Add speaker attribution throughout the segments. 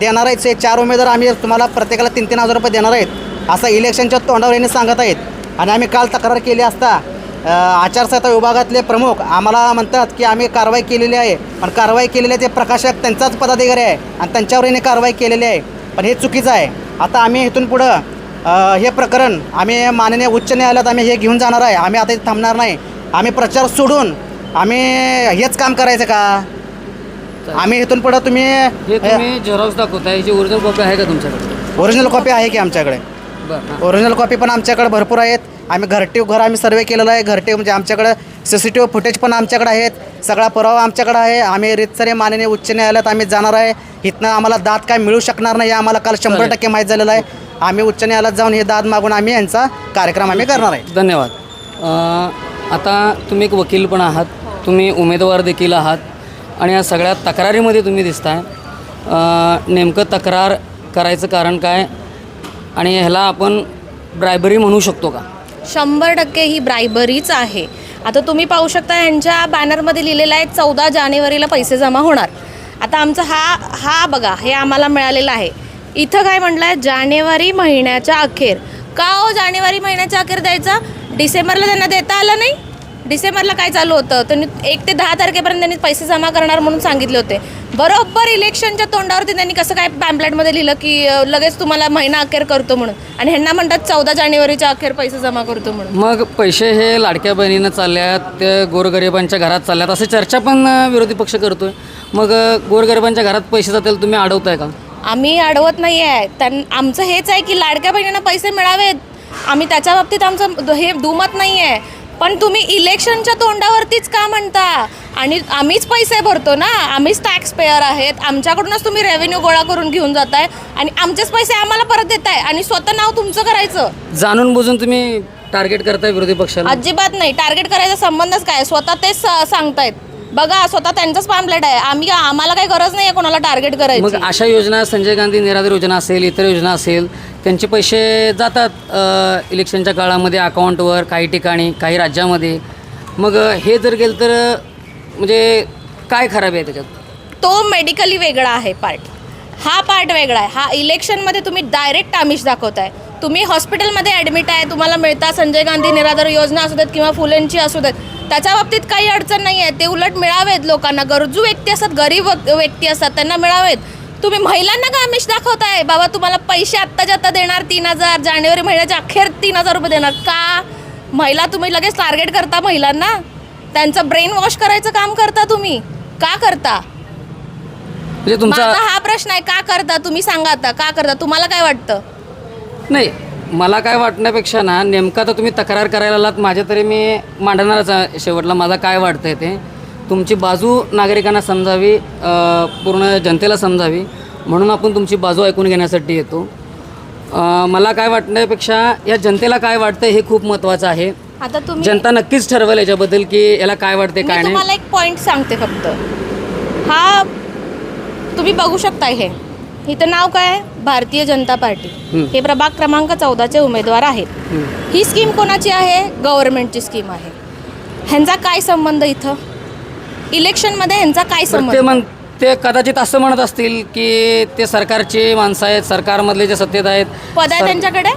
Speaker 1: देणार आहेत हे चार उमेदवार आम्ही तुम्हाला प्रत्येकाला तीन तीन हजार रुपये देणार आहेत असं इलेक्शनच्या तोंडावर यांनी सांगत आहेत. आणि आम्ही काल तक्रार केली असता आचारसंहिता विभागातले प्रमुख आम्हाला म्हणतात की आम्ही कारवाई केलेली आहे पण कारवाई केलेली आहे ते प्रकाशक त्यांचाच पदाधिकारी आहे आणि त्यांच्यावर यांनी कारवाई केलेली आहे. पण हे चुकीचं आहे. आता आम्ही इथून पुढं हे प्रकरण आम्ही माननीय उच्च न्यायालयात आम्ही हे घेऊन जाणार आहे. आम्ही आता इथे थांबणार नाही. आम्ही प्रचार सोडून आम्ही हेच काम करायचं का? आम्ही इथून पुढं
Speaker 2: हे
Speaker 1: तुम्ही
Speaker 2: झेरॉक्स दाखवताय याची ओरिजिनल कॉपी आहे का तुमच्याकडे?
Speaker 1: ओरिजिनल कॉपी आहे की आमच्याकडे?
Speaker 2: बरं
Speaker 1: ओरिजिनल कॉपी पण आमच्याकडे भरपूर आहेत. आम्ही घरटीव घर आम्ही सर्वे केलेला आहे. घरटीव म्हणजे आमच्याकडे C C T V footage पण आमच्याकडे आहेत. सगळा पुरावा आमच्याकडे आहे. आम्ही रितसरे माननीय उच्च न्यायालयात आम्ही जाणार आहे. इथनं आम्हाला दाद काय मिळू शकणार नाही हे आम्हाला काल शंभर. टक्के माहीत झालेलं आहे. आम्ही उच्च न्यायालयात जाऊन हे दाद मागून आम्ही यांचा कार्यक्रम आम्ही करणार आहे.
Speaker 2: धन्यवाद. अ, आता तुम्ही एक वकील पण आहात. तुम्ही उमेदवार देखील आहात. आणि या सगळ्या तक्रारीमध्ये तुम्ही दिसताय नेमकं तक्रार करायचं कारण काय? आणि ह्याला आपण ब्रायबरी म्हणू शकतो का?
Speaker 3: शंभर टक्के ही ब्रायबरीच आहे. आता तुम्ही पाहू शकता यांच्या बॅनरमध्ये लिहिलेलं आहे चौदा जानेवारीला पैसे जमा होणार. आता आमचा हा हा बघा हे आम्हाला मिळालेलं आहे. इथं काय म्हटलं आहे जानेवारी महिन्याच्या अखेर. का हो जानेवारी महिन्याच्या अखेर द्यायचा? डिसेंबरला त्यांना देता आलं नाही? डिसेंबरला काय चालू होतं? त्यांनी एक ते दहा तारखेपर्यंत त्यांनी पैसे जमा करणार म्हणून सांगितले होते. बरोबर इलेक्शनच्या तोंडावरती त्यांनी कसं काय पॅम्पलेटमध्ये लिहिलं की अं, लगेच तुम्हाला महिना अखेर करतो म्हणून. आणि ह्यांना म्हणतात चौदा जानेवारीच्या अखेर पैसे जमा करतो म्हणून.
Speaker 2: मग पैसे हे लाडक्या बहिणीनं चालल्यात ते गोरगरिबांच्या घरात चालल्यात असे चर्चा पण अ, विरोधी पक्ष करतोय. मग अ, गोरगरिबांच्या घरात पैसे जातील तुम्ही अडवताय का?
Speaker 3: आम्ही अडवत नाही आहे त्यां आमचं हेच आहे की लाडक्या बहिणींना पैसे मिळावेत. आम्ही त्याच्या बाबतीत आमचं द- हे दुमत नाही आहे पण तुम्ही इलेक्शनच्या तोंडावरतीच का म्हणता? आणि आम्हीच पैसे भरतो ना? आम्हीच टॅक्स पेअर आहेत. आमच्याकडूनच तुम्ही रेव्हेन्यू गोळा करून घेऊन जाताय. आणि आमचेच पैसे आम्हाला परत देताय. आणि स्वतः नाव तुमचं करायचं.
Speaker 2: जाणून बुजून तुम्ही टार्गेट करताय विरोधी पक्षाला?
Speaker 3: अजिबात नाही. टार्गेट करायचा संबंधच काय? स्वतः तेच स- सांगतायत. बघा स्वतः त्यांचंच पॅम्पलेट आहे. आम्ही आम्हाला काही गरज नाही आहे कोणाला टार्गेट
Speaker 2: मग
Speaker 3: करायची
Speaker 2: अशा योजना संजय गांधी निराधार योजना असेल इतर योजना असेल त्यांचे पैसे जातात अ, इलेक्शनच्या काळामध्ये अकाउंटवर काही ठिकाणी काही राज्यामध्ये. मग अ, हे जर गेलं तर अ, म्हणजे काय खराब आहे त्याच्यात?
Speaker 3: तो मेडिकली वेगळा आहे पार्ट हा पार्ट वेगळा आहे. हा इलेक्शनमध्ये तुम्ही डायरेक्ट आमिष दाखवताय. तुम्ही हॉस्पिटलमध्ये ॲडमिट आहे तुम्हाला मिळता संजय गांधी निराधार योजना असू देत किंवा फुलेंची असू देत. त्याच्या बाबतीत काही अडचण नाही आहे ते उलट मिळावेत लोकांना. गरजू व्यक्ती असतात गरीब व्यक्ती असतात त्यांना मिळावेत. तुम्ही महिलांना का आमिष दाखवताय? बाबा तुम्हाला पैसे आत्ताच्या आत्ता देणार तीन हजार जानेवारी महिन्याच्या अखेर तीन हजार रुपये देणार. का? महिला तुम्ही लगेच टार्गेट करता महिलांना? त्यांचं ब्रेन वॉश करायचं काम करता तुम्ही. का करता?
Speaker 2: म्हणजे तुमचा
Speaker 3: हा प्रश्न आहे का करता? तुम्ही सांगा आता का करता? तुम्हाला काय वाटतं?
Speaker 2: नाही मला काय वाटण्यापेक्षा ना नेमका तर तुम्ही तक्रार करायला आलात माझ्या तरी मी मांडणारच आहे शेवटला मला काय वाटतंय ते. तुमची बाजू नागरिकांना समजावी अ, पूर्ण जनतेला समजावी म्हणून आपण तुमची बाजू ऐकून घेण्यासाठी येतो. अ, मला काय वाटण्यापेक्षा या जनतेला काय वाटतं हे खूप महत्त्वाचं आहे.
Speaker 3: आता तुम्ही
Speaker 2: जनता नक्कीच ठरवेल याच्याबद्दल की याला काय वाटते
Speaker 3: मी
Speaker 2: काय नाही.
Speaker 3: तुम्हाला एक पॉइंट सांगते फक्त. हा तुम्ही बघू शकता हे. इथं नाव काय आहे? भारतीय जनता पार्टी.
Speaker 2: हं.
Speaker 3: प्रभाग क्रमांक चौदाचे उमेदवार आहेत.
Speaker 2: हं.
Speaker 3: स्कीम कोणाची आहे? गव्हर्नमेंटची स्कीम आहे. ह्यांचा काय संबंध इथं? इलेक्शनमध्ये ह्यांचा काय
Speaker 2: ते
Speaker 3: संबंध
Speaker 2: मग ते कदाचित असं म्हणत असतील की ते सरकारचे माणसं आहेत सरकारमधले जे सत्तेत आहेत
Speaker 3: पद आहे
Speaker 2: सर-
Speaker 3: त्यांच्याकडे?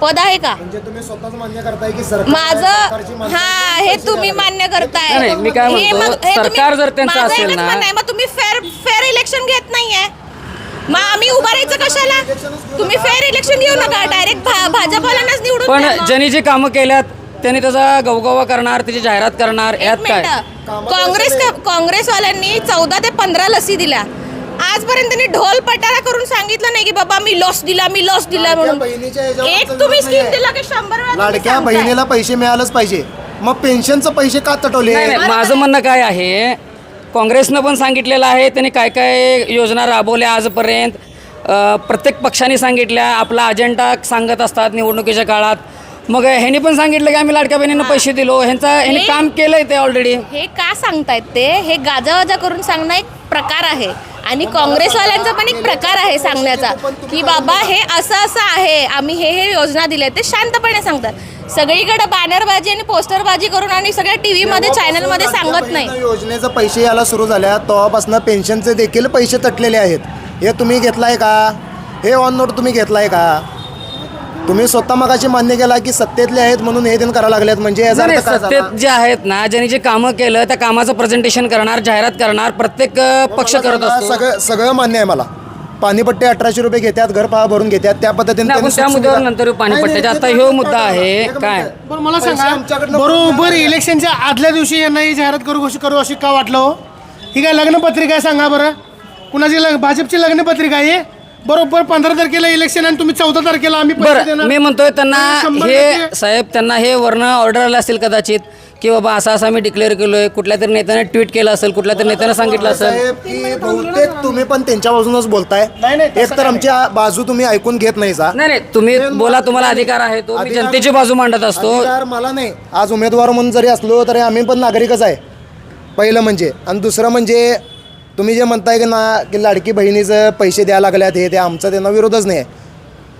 Speaker 3: पद आहे का?
Speaker 4: म्हणजे तुम्ही स्वतःच मान्य करताय की सरकार सरकारची
Speaker 3: माझं
Speaker 4: माणसं
Speaker 3: हा हे
Speaker 4: पैसे
Speaker 3: तुम्ही. मान्य करताय.
Speaker 2: नाही, नाही, मी काय
Speaker 3: हे
Speaker 2: म्हणतो,
Speaker 3: मग- हे तुम्ही-
Speaker 2: सरकार जर त्यांचं
Speaker 3: माझं
Speaker 2: असेल
Speaker 3: एकच
Speaker 2: ना-
Speaker 3: म्हणणं आहे, मग तुम्ही फेअर फेअर इलेक्शन घेत नाहीये. मग आम्ही उभं राहायचं कशाला तुम्ही फेअर इलेक्शन घेऊ नका डायरेक्ट भाजपवाल्यांनाच निवडून
Speaker 2: पण. ज्यांनी जी कामं केल्यात त्यांनी त्याचा गवगवा करणार त्याची जाहिरात करणार यात काय.
Speaker 3: काँग्रेस काँग्रेसवाल्यांनी चौदा ते पंधरा लसी दिल्या आजपर्यंत त्यांनी ढोल पटारा करून सांगितलं नाही की बाबा मी लॉस दिला मी लॉस दिला म्हणून एक तुम्ही स्कीम. दिला की शंभर
Speaker 4: लाडक्या. बहिणीला पैसे मिळालंच पाहिजे मग पेन्शनचं पैसे का तटवले
Speaker 2: माझं म्हणणं काय आहे काँग्रेसनं पण सांगितलेलं आहे त्यांनी काय काय योजना राबवल्या आजपर्यंत. प्रत्येक पक्षाने सांगितल्या आपला अजेंडा सांगत असतात निवडणुकीच्या काळात. मग ह्यांनी पण सांगितलं की आम्ही लाडक्या बहिणींना पैसे दिलो. ह्यांचा ह्यांनी
Speaker 3: हे-
Speaker 2: काम केलंय ते ऑलरेडी
Speaker 3: हे का सांगतायत ते? हे गाजावाजा करून सांगणं एक प्रकार आहे. आणि काँग्रेसवाल्यांचा पण एक प्रकार आहे सांगण्याचा. की बाबा हे असं असं आहे. आम्ही हे हे योजना दिल्या ते शांतपणे सांगतात. सगळीकडे बॅनरबाजी आणि पोस्टरबाजी करून आणि सगळ्या टी व्हीमध्ये चॅनलमध्ये सांगत नाही.
Speaker 4: योजनेचे पैसे यायला सुरू झाल्या. तेव्हापासून पेन्शनचे देखील पैसे तटलेले आहेत. हे तुम्ही घेतलाय का? हे ऑन नोट तुम्ही घेतलाय का? तुम्ही स्वतः मगाशी मान्य केला की सत्तेतले आहेत म्हणून हे दिन करायला लागलेत. म्हणजे याचा
Speaker 2: नाही,
Speaker 4: अर्थ काय झाला?
Speaker 2: सत्तेत जे आहेत ना ज्यांनी जे कामं केलं त्या कामाचं प्रेझेंटेशन करणार जाहिरात करणार प्रत्येक अ, पक्ष
Speaker 4: मला
Speaker 2: करत
Speaker 4: सांगा,
Speaker 2: असतो.
Speaker 4: सगळं सगळं मान्य आहे मला. पाणीपट्टी अठराशे रुपये घेतात घर पहा भरून घेतात त्या पद्धतीने त्यांनी
Speaker 2: त्या
Speaker 4: सुखसुविधा-
Speaker 2: मुद्द्यावर नंतर.
Speaker 4: नाही,
Speaker 2: आता ह्यो मुद्दा आहे. काय?
Speaker 4: एक मिनिट.
Speaker 5: बरं मला
Speaker 4: पैसे
Speaker 5: सांगा
Speaker 4: आमच्याकडनं
Speaker 5: बरोबर इलेक्शनच्या आदल्या दिवशी यांना ही जाहिरात करू अशी करू अशी का वाटलं हो ही काय लग्नपत्रिका आहे सांगा बरं कुणाची लग भाजपची लग्नपत्रिका आहे बरोबर पंधरा तारखेला इलेक्शन आणि तुम्ही चौदा तारखेला आम्ही पैसे
Speaker 2: बरं
Speaker 5: देणार.
Speaker 2: मी म्हणतोय त्यांना
Speaker 5: शंभर
Speaker 2: हे
Speaker 5: टक्के-
Speaker 2: साहेब त्यांना हे वर्ण ऑर्डर आलं असेल कदाचित की बाबा असं असं मी डिक्लेअर केलोय कुठल्या तरी नेत्याने ट्विट केलं असेल कुठल्या तरी नेत्यानं सांगितलं असेल.
Speaker 4: साहेब की बहुतेक तुम्ही पण त्यांच्या बाजूनच बोलताय.
Speaker 5: नाही, नाही, तसं
Speaker 4: एक तर आमची बाजू तुम्ही ऐकून घेत नाही सा
Speaker 2: नाही नाही तुम्ही बोला तुम्हाला अधिकार आहे तो मी
Speaker 4: अधिकार-
Speaker 2: जनतेची बाजू मांडत असतो.
Speaker 4: अधिकार मला नाही. आज उमेदवार म्हणून जरी असलो तरी आम्ही पण नागरिकच आहे. पहिलं म्हणजे. आणि दुसरं म्हणजे तुम्ही जे म्हणताय की ना की लाडकी बहिणीचं पैसे द्यायला लागल्यात हे ते आमचा त्यांना विरोधच नाही आहे.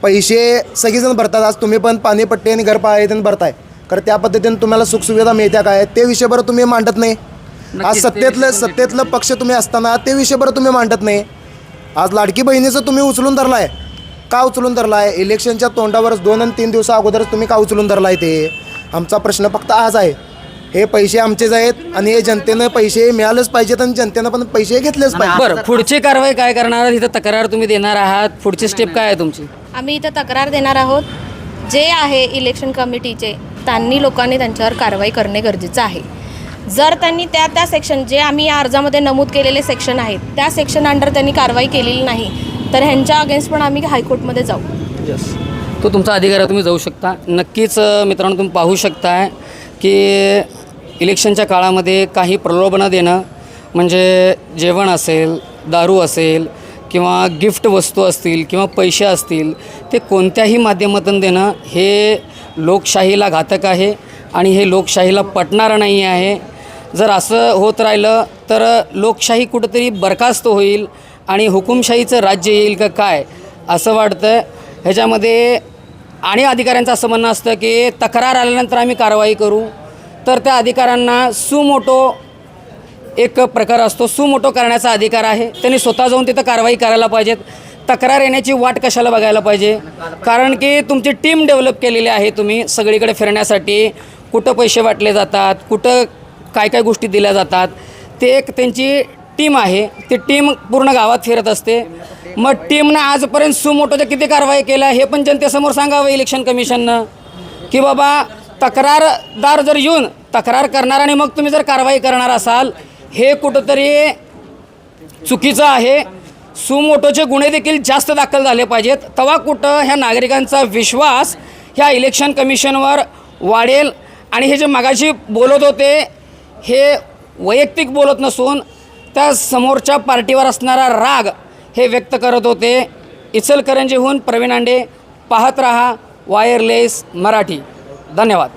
Speaker 4: पैसे सगळीजण भरतात. आज तुम्ही पण पाणीपट्टी आणि घर पाहायचे भरताय. तर त्या पद्धतीने तुम्हाला सुखसुविधा मिळत्या काय? ते विषय बरं तुम्ही मांडत नाही. आज सत्तेतलं सत्तेतलं पक्ष तुम्ही असताना ते विषय बरं तुम्ही मांडत नाही. आज लाडकी बहिणीचं तुम्ही उचलून धरलाय. का उचलून धरलाय? इलेक्शनच्या तोंडावरच दोन आणि तीन दिवसा अगोदरच तुम्ही का उचलून धरलाय ते? आमचा प्रश्न फक्त आज आहे. हे पैसे आमचेच आहेत आणि हे जनतेनं पैसे मिळालेच पाहिजेत आणि जनतेनं पण पैसे घेतलेच पाहिजे
Speaker 2: बरं पुढची कारवाई काय करणार इथं तक्रार तुम्ही देणार आहात. पुढची स्टेप काय आहे तुमची?
Speaker 3: आम्ही इथं तक्रार देणार आहोत. जे आहे इलेक्शन कमिटीचे त्यांनी लोकांनी त्यांच्यावर कारवाई करणे गरजेचं आहे. जर त्यांनी त्या त्या सेक्शन जे आम्ही या अर्जामध्ये नमूद केलेले सेक्शन आहेत त्या सेक्शन अंडर त्यांनी कारवाई केलेली नाही तर ह्यांच्या अगेन्स्ट पण आम्ही हायकोर्टमध्ये जाऊ.
Speaker 2: यस तो तुमचा अधिकार आहे तुम्ही जाऊ शकता. नक्कीच मित्रांनो तुम्ही पाहू शकताय की इलेक्शनच्या काळामध्ये काही प्रलोभनं देणं म्हणजे जेवण असेल दारू असेल किंवा गिफ्ट वस्तू असतील किंवा पैसे असतील ते कोणत्याही माध्यमातून देणं हे लोकशाहीला घातक आहे आणि हे लोकशाहीला पटणारं नाही आहे. जर असं होत राहिलं तर लोकशाही कुठंतरी बरखास्त होईल आणि हुकुमशाहीचं राज्य येईल का काय असं वाटतं. ह्याच्यामध्ये आणि अधिकाऱ्यांचं असं म्हणणं असतं की तक्रार आल्यानंतर आम्ही कारवाई करू. तर त्या अधिकाऱ्यांना सुमोटो एक प्रकार असतो. सुमोटो करण्याचा अधिकार आहे. त्यांनी स्वतः जाऊन तिथं कारवाई करायला पाहिजेत. तक्रार येण्याची वाट कशाला बघायला पाहिजे? कारण की तुमची टीम डेव्हलप केलेली आहे तुम्ही सगळीकडे फिरण्यासाठी. कुठं पैसे वाटले जातात कुठं काय काय गोष्टी दिल्या जातात ते एक त्यांची टीम आहे. ती टीम पूर्ण गावात फिरत असते. मग टीमनं आजपर्यंत सुमोटोच्या किती कारवाई केल्या हे पण जनतेसमोर सांगावं इलेक्शन कमिशननं की बाबा तक्रारदार जर येऊन तक्रार करणार आणि मग तुम्ही जर कारवाई करणार असाल हे कुठंतरी चुकीचं आहे. सुमोटोचे गुन्हे देखील जास्त दाखल झाले पाहिजेत. तवा कुठं ह्या नागरिकांचा विश्वास ह्या इलेक्शन कमिशनवर वाढेल? आणि हे जे मगाशी बोलत होते हे वैयक्तिक बोलत नसून त्या समोरच्या पार्टीवर असणारा राग हे व्यक्त करत होते. इचलकरंजीहून प्रवीण आंडे पाहत रहा वायरलेस मराठी. धन्यवाद.